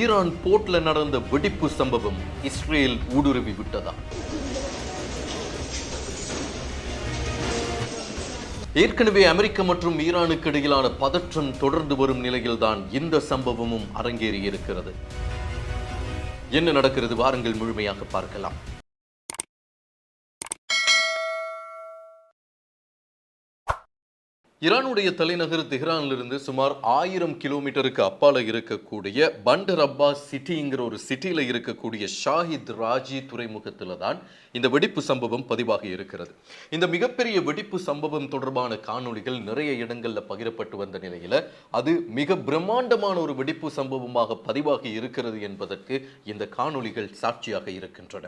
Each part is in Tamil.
ஈரான் போர்ட்ல நடந்த வெடிப்பு சம்பவம் இஸ்ரேல் ஊடுருவி விட்டதா? ஏற்கனவே அமெரிக்க மற்றும் ஈரானுக்கு இடையிலான பதற்றம் தொடர்ந்து வரும் நிலையில்தான் இந்த சம்பவமும் அரங்கேறி இருக்கிறது என்ன நடக்கிறது வாருங்கள் முழுமையாக பார்க்கலாம். ஈரானுடைய தலைநகர் தெஹ்ரானிலிருந்து சுமார் ஆயிரம் கிலோமீட்டருக்கு அப்பால இருக்கக்கூடிய பண்டர் அப்பாஸ் சிட்டிங்கிற ஒரு சிட்டியில் இருக்கக்கூடிய ஷாஹித் ராஜி துறைமுகத்தில் தான் இந்த வெடிப்பு சம்பவம் பதிவாகி இருக்கிறது. இந்த மிகப்பெரிய வெடிப்பு சம்பவம் தொடர்பான காணொளிகள் நிறைய இடங்களில் பகிரப்பட்டு வந்த நிலையில் அது மிக பிரம்மாண்டமான ஒரு வெடிப்பு சம்பவமாக பதிவாகி இருக்கிறது என்பதற்கு இந்த காணொளிகள் சாட்சியாக இருக்கின்றன.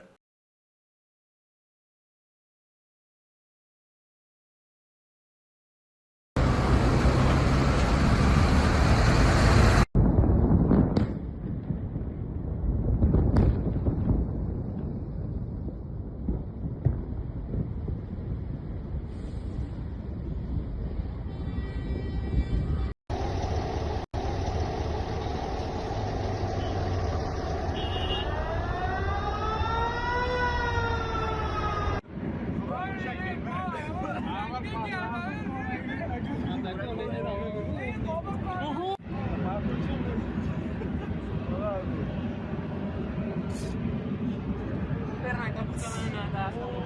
hasta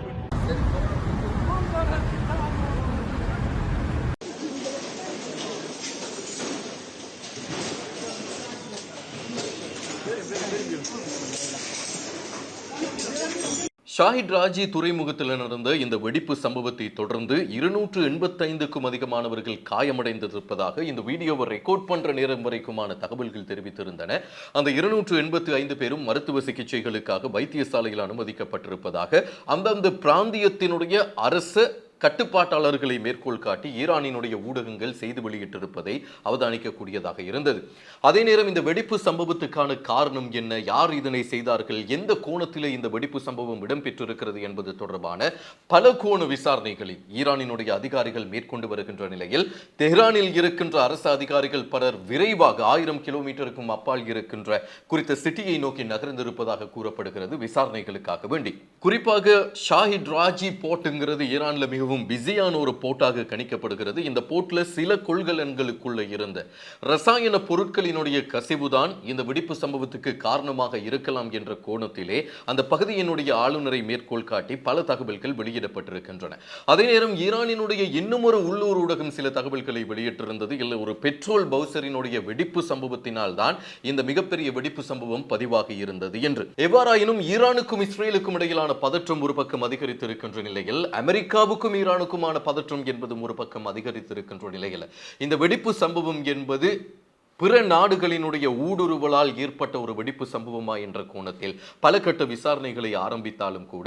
ஷாஹித் ராஜி துறைமுகத்தில் நடந்த இந்த வெடிப்பு சம்பவத்தை தொடர்ந்து இருநூற்று எண்பத்தைந்துக்கும் அதிகமானவர்கள் காயமடைந்திருப்பதாக இந்த வீடியோவை ரெக்கார்ட் பண்ற நேரம் வரைக்குமான தகவல்கள் தெரிவித்திருந்தன. அந்த இருநூற்று எண்பத்தி ஐந்து பேரும் மருத்துவ சிகிச்சைகளுக்காக வைத்தியசாலையில் அனுமதிக்கப்பட்டிருப்பதாக அந்தந்த பிராந்தியத்தினுடைய அரசு கட்டுப்பாட்டாளர்களை மேற்கோள் காட்டி ஈரானினுடைய ஊடகங்கள் செய்து வெளியிட்டிருப்பதை அவதானிக்கக்கூடியதாக இருந்தது. அதே நேரம் இந்த வெடிப்பு சம்பவத்துக்கான காரணம் என்ன? யார் இதனை செய்தார்கள்? எந்த கோணத்திலே இந்த வெடிப்பு சம்பவம் இடம்பெற்றிருக்கிறது என்பது தொடர்பான பல கோண விசாரணைகளை ஈரானினுடைய அதிகாரிகள் மேற்கொண்டு வருகின்ற நிலையில் தெஹ்ரானில் இருக்கின்ற அரசு அதிகாரிகள் பலர் விரைவாக ஆயிரம் கிலோமீட்டருக்கும் அப்பால் இருக்கின்ற குறித்த சிட்டியை நோக்கி நகர்ந்திருப்பதாக கூறப்படுகிறது விசாரணைகளுக்காக வேண்டி. குறிப்பாக ஷாஹித் ராஜி போர்ட்டுங்கிறது ஈரானில் மிகவும் மிகவும் பிஸியான ஒரு போட்டாக கணிக்கப்படுகிறது. இந்த போட்டில் சில கொள்கலன்களுக்குள்ள இருந்த ரசாயன பொருட்களினுடைய கசிவுதான் இந்த வெடிப்பு சம்பவத்துக்கு காரணமாக இருக்கலாம் என்ற கோணத்திலே அந்த பகுதியினுடைய ஆளுநரை மேற்கோள் காட்டி பல தகவல்கள் வெளியிடப்பட்டிருக்கின்றன. அதே நேரம் ஈரானினுடைய இன்னும் ஒரு உள்ளூர் ஊடகம் சில தகவல்களை வெளியிட்டிருந்தது. இல்லை ஒரு பெட்ரோல் பவுசரினுடைய வெடிப்பு சம்பவத்தினால் தான் இந்த மிகப்பெரிய வெடிப்பு சம்பவம் பதிவாகி இருந்தது என்று. எவ்வாறாயினும் ஈரானுக்கும் இஸ்ரேலுக்கும் இடையிலான பதற்றம் ஒரு பக்கம் அதிகரித்திருக்கின்ற நிலையில் அமெரிக்காவுக்கும் ஈரானுக்குமான பதற்றம் என்பதும் ஒரு பக்கம் அதிகரித்திருக்கின்ற நிலையில் இந்த வெடிப்பு சம்பவம் என்பது பிற நாடுகளினுடைய ஊடுருவலால் ஏற்பட்ட ஒரு வெடிப்பு சம்பவமா என்ற கோணத்தில் பல கட்ட விசாரணைகளை ஆரம்பித்தாலும் கூட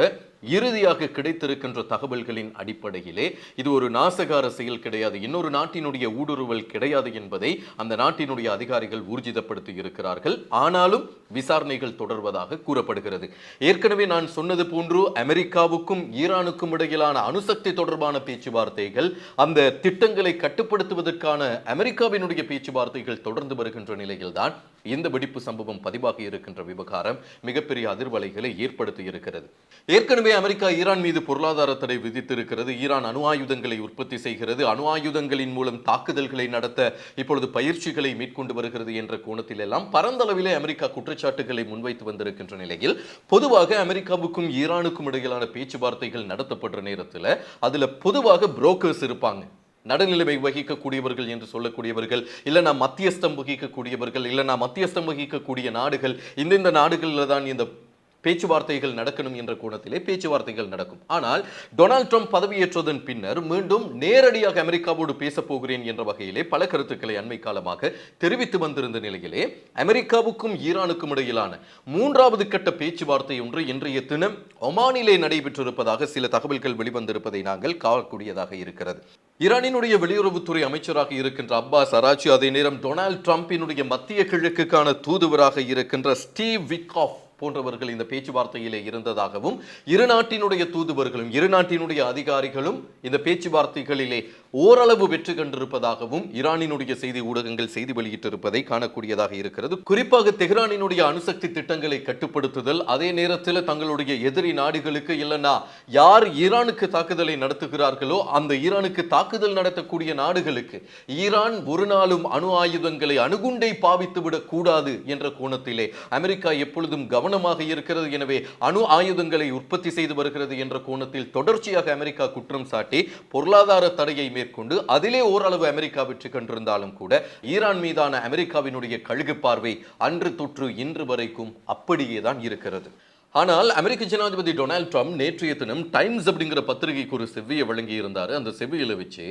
இறுதியாக கிடைத்திருக்கின்ற தகவல்களின் அடிப்படையிலே இது ஒரு நாசகார செயல் கிடையாது. இன்னொரு நாட்டினுடைய ஊடுருவல் கிடையாது என்பதை அந்த நாட்டினுடைய அதிகாரிகள் ஊர்ஜிதப்படுத்தி இருக்கிறார்கள். ஆனாலும் விசாரணைகள் தொடர்வதாக கூறப்படுகிறது. ஏற்கனவே நான் சொன்னது போன்று அமெரிக்காவுக்கும் ஈரானுக்கும் இடையிலான அணுசக்தி தொடர்பான பேச்சுவார்த்தைகள் அந்த திட்டங்களை கட்டுப்படுத்துவதற்கான அமெரிக்காவினுடைய பேச்சுவார்த்தைகள் தொடர்ந்து வருகின்ற நிலையில்தான் இந்த வெடிப்பு சம்பவம் பதிவாகி இருக்கின்ற விவகாரம் மிகப்பெரிய அதிர்வலைகளை ஏற்படுத்தி இருக்கிறது. ஏற்கனவே அமெரிக்கா ஈரான் மீது பொருளாதார தடை விதித்திருக்கிறது. ஈரான் அணு ஆயுதங்களை உற்பத்தி செய்கிறது. அணு ஆயுதங்களின் மூலம் தாக்குதல்களை நடத்த இப்பொழுது பயிற்சிகளை மேற்கொண்டு வருகிறது என்ற கோணத்தில் எல்லாம் பரந்தளவிலே அமெரிக்கா குற்றச்சாட்டுகளை முன்வைத்து வந்திருக்கின்ற நிலையில் பொதுவாக அமெரிக்காவுக்கும் ஈரானுக்கும் இடையிலான பேச்சுவார்த்தைகள் நடத்தப்படுற நேரத்தில் அதுல பொதுவாக புரோக்கர்ஸ் இருப்பாங்க. நடுநிலைமை வகிக்கக்கூடியவர்கள் என்று சொல்லக்கூடியவர்கள் இல்லைனா மத்தியஸ்தம் வகிக்கக்கூடியவர்கள் இல்லைனா மத்தியஸ்தம் வகிக்கக்கூடிய நாடுகள் இந்தந்த நாடுகளில் தான் இந்த பேச்சுவார்த்தைகள் நடக்கணும் என்ற கோணத்திலே பேச்சுவார்த்தைகள் நடக்கும். ஆனால் டொனால்ட் ட்ரம்ப் பதவியேற்றதன் பின்னர் மீண்டும் நேரடியாக அமெரிக்காவோடு பேசப் போகிறேன் என்ற வகையிலே பல கருத்துக்களை அண்மை காலமாக தெரிவித்து வந்திருந்த நிலையிலே அமெரிக்காவுக்கும் ஈரானுக்கும் இடையிலான மூன்றாவது கட்ட பேச்சுவார்த்தை ஒன்று இன்றைய தினம் ஒமானிலே நடைபெற்றிருப்பதாக சில தகவல்கள் வெளிவந்திருப்பதை நாங்கள் காணக்கூடியதாக இருக்கிறது. ஈரானினுடைய வெளியுறவுத்துறை அமைச்சராக இருக்கின்ற அப்பாஸ் அராச்சி அதே நேரம் டொனால்ட் ட்ரம்பினுடைய மத்திய கிழக்குக்கான தூதுவராக இருக்கின்ற ஸ்டீவ் விக்காஃப் போன்றவர்கள் இந்த பேச்சுவார்த்தையிலே இருந்ததாகவும் இரு நாட்டினுடைய தூதுவர்களும் இரு நாட்டினுடைய அதிகாரிகளும் இந்த பேச்சுவார்த்தைகளிலே ஓரளவு வெற்றி கண்டிருப்பதாகவும் ஈரானினுடைய செய்தி ஊடகங்கள் செய்தி வெளியிட்டிருப்பதை காணக்கூடியதாக இருக்கிறது. குறிப்பாக தெஹ்ரானினுடைய அணுசக்தி திட்டங்களை கட்டுப்படுத்துதல் அதே நேரத்தில் தங்களுடைய எதிரி நாடுகளுக்கு இல்லைன்னா யார் ஈரானுக்கு தாக்குதலை நடத்துகிறார்களோ அந்த ஈரானுக்கு தாக்குதல் நடத்தக்கூடிய நாடுகளுக்கு ஈரான் ஒரு நாளும் அணு ஆயுதங்களை அணுகுண்டை பாவித்துவிடக் கூடாது என்ற கோணத்திலே அமெரிக்கா எப்பொழுதும் கவனமாக இருக்கிறது. எனவே அணு ஆயுதங்களை உற்பத்தி செய்து வருகிறது என்ற கோணத்தில் தொடர்ச்சியாக அமெரிக்கா குற்றம் சாட்டி பொருளாதார தடையை மேற்கொண்டு அதிலே ஓரளவு அமெரிக்கா வெற்றி கண்டிருந்தாலும் கூட ஈரான் மீதான அமெரிக்காவினுடைய கழுகு பார்வை அன்று தொற்று இன்று வரைக்கும் அப்படியே தான் இருக்கிறது. ஆனால் அமெரிக்க ஜனாதிபதி டொனால்ட் ட்ரம்ப் நேற்றைய தினம் டைம்ஸ் அப்படிங்கிற பத்திரிகைக்கு ஒரு செவ்வியை வழங்கி இருந்தார் அந்த செவ்வியில் வச்சு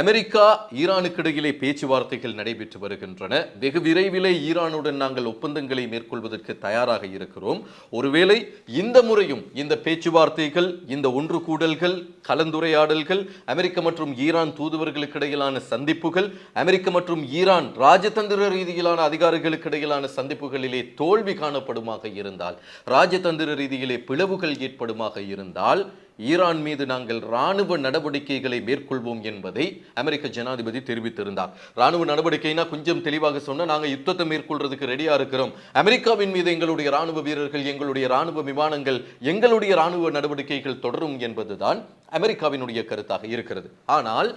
அமெரிக்கா ஈரானுக்கு இடையிலே பேச்சுவார்த்தைகள் நடைபெற்று வருகின்றன. வெகு விரைவிலே ஈரானுடன் நாங்கள் ஒப்பந்தங்களை மேற்கொள்வதற்கு தயாராக இருக்கிறோம். ஒருவேளை இந்த முறையும் இந்த பேச்சுவார்த்தைகள் இந்த ஒன்று கூடல்கள் கலந்துரையாடல்கள் அமெரிக்க மற்றும் ஈரான் தூதுவர்களுக்கு இடையிலான சந்திப்புகள் அமெரிக்க மற்றும் ஈரான் ராஜதந்திர ரீதியிலான அதிகாரிகளுக்கு இடையிலான சந்திப்புகளிலே தோல்வி காணப்படுமாக இருந்தால் ராஜதந்திர ரீதியிலே பிளவுகள் ஏற்படுமாக இருந்தால் ஈரான் மீது நாங்கள் ராணுவ நடவடிக்கைகளை மேற்கொள்வோம் என்பதை அமெரிக்க ஜனாதிபதி தெரிவித்திருந்தார். ராணுவ நடவடிக்கைனா கொஞ்சம் தெளிவாக சொன்னால் நாங்கள் யுத்தத்தை மேற்கொள்றதுக்கு ரெடியா இருக்கிறோம். அமெரிக்காவின் மீது எங்களுடைய ராணுவ வீரர்கள் எங்களுடைய ராணுவ விமானங்கள் எங்களுடைய ராணுவ நடவடிக்கைகள் தொடரும் என்பதுதான் அமெரிக்காவினுடைய கருத்தாக இருக்கிறது. ஆனால்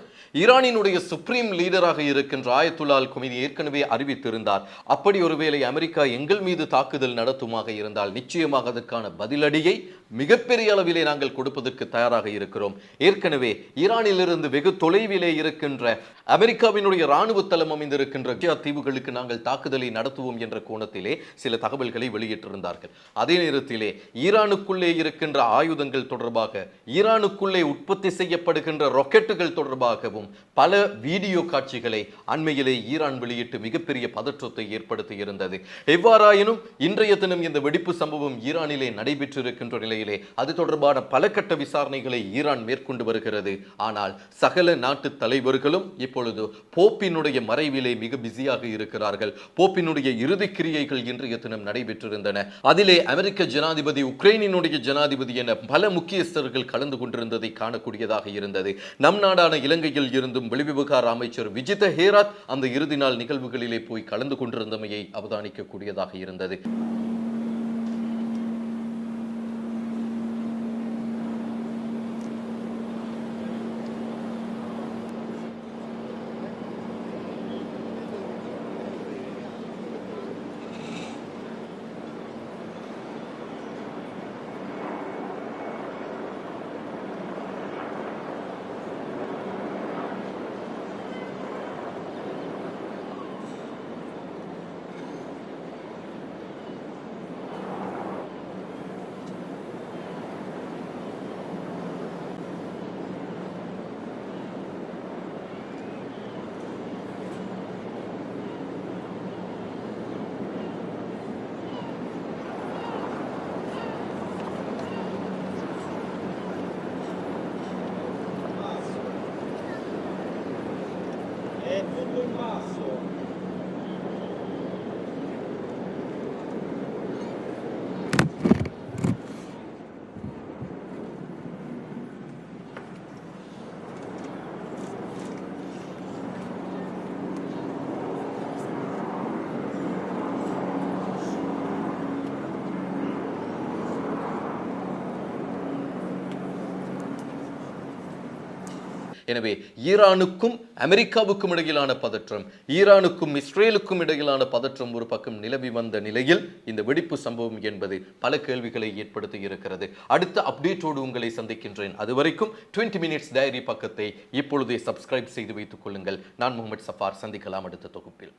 ஈரானினுடைய சுப்ரீம் லீடராக இருக்கின்ற ஆயத்துல்லால் குமினி ஏற்கனவே அறிவித்திருந்தார். அப்படி ஒருவேளை அமெரிக்கா எங்கள் மீது தாக்குதல் நடத்துமாக இருந்தால் நிச்சயமாக அதற்கான பதிலடியை மிகப்பெரிய அளவிலே நாங்கள் கொடுப்பதற்கு தயாராக இருக்கிறோம். ஏற்கனவே ஈரானிலிருந்து வெகு தொலைவிலே இருக்கின்ற அமெரிக்காவினுடைய ராணுவ தளம் அமைந்திருக்கின்ற தீவுகளுக்கு நாங்கள் தாக்குதலை நடத்துவோம் என்ற கோணத்திலே சில தகவல்களை வெளியிட்டிருந்தார்கள். அதே நேரத்திலே ஈரானுக்குள்ளே இருக்கின்ற ஆயுதங்கள் தொடர்பாக ஈரானுக்குள்ளே உற்பத்தி செய்யப்படுகின்ற ராக்கெட்டுகள் தொடர்பாகவும் பல வீடியோ காட்சிகளை அண்மையிலே ஈரான் வெளியிட்டு மிகப்பெரிய பதற்றத்தை ஏற்படுத்தி இருந்தது எவ்வாறாயினும் இன்றைய தினம் இந்த வெடிப்பு சம்பவம் ஈரானிலே நடைபெற்றிருக்கின்ற நிலையிலே அது தொடர்பான பல கட்ட விசாரணைகளை ஈரான் மேற்கொண்டு வருகிறது. ஆனால் சகல நாட்டு தலைவர்களும் இப்பொழுது போப்பினுடைய மறைவிலே மிக பிஸியாக இருக்கிறார்கள். போப்பினுடைய இறுதி கிரியைகள் இன்றைய தினம் நடைபெற்றிருந்தன. அதிலே அமெரிக்க ஜனாதிபதி உக்ரைனினுடைய ஜனாதிபதி என பல முக்கியஸ்தர்கள் கலந்து கொண்டிருந்ததை காணக்கூடியதாக இருந்தது. நம் நாடான இலங்கையில் இருந்தும் வெளிவிவகார அமைச்சர் விஜித ஹேராத் அந்த இறுதி நாள் நிகழ்வுகளிலே போய் கலந்து கொண்டிருந்தமையை அவதானிக்கக்கூடியதாக இருந்தது. È tutto in basso. எனவே ஈரானுக்கும் அமெரிக்காவுக்கும் இடையிலான பதற்றம் ஈரானுக்கும் இஸ்ரேலுக்கும் இடையிலான பதற்றம் ஒரு பக்கம் நிலவி வந்த நிலையில் இந்த வெடிப்பு சம்பவம் என்பது பல கேள்விகளை ஏற்படுத்தி இருக்கிறது. அடுத்த அப்டேட்டோடு உங்களை சந்திக்கின்றேன். அதுவரைக்கும் 20 மினிட்ஸ் டைரி பக்கத்தை இப்பொழுதே சப்ஸ்கிரைப் செய்து வைத்துக் கொள்ளுங்கள். நான் முகமது சஃபார். சந்திக்கலாம் அடுத்த தொகுப்பில்.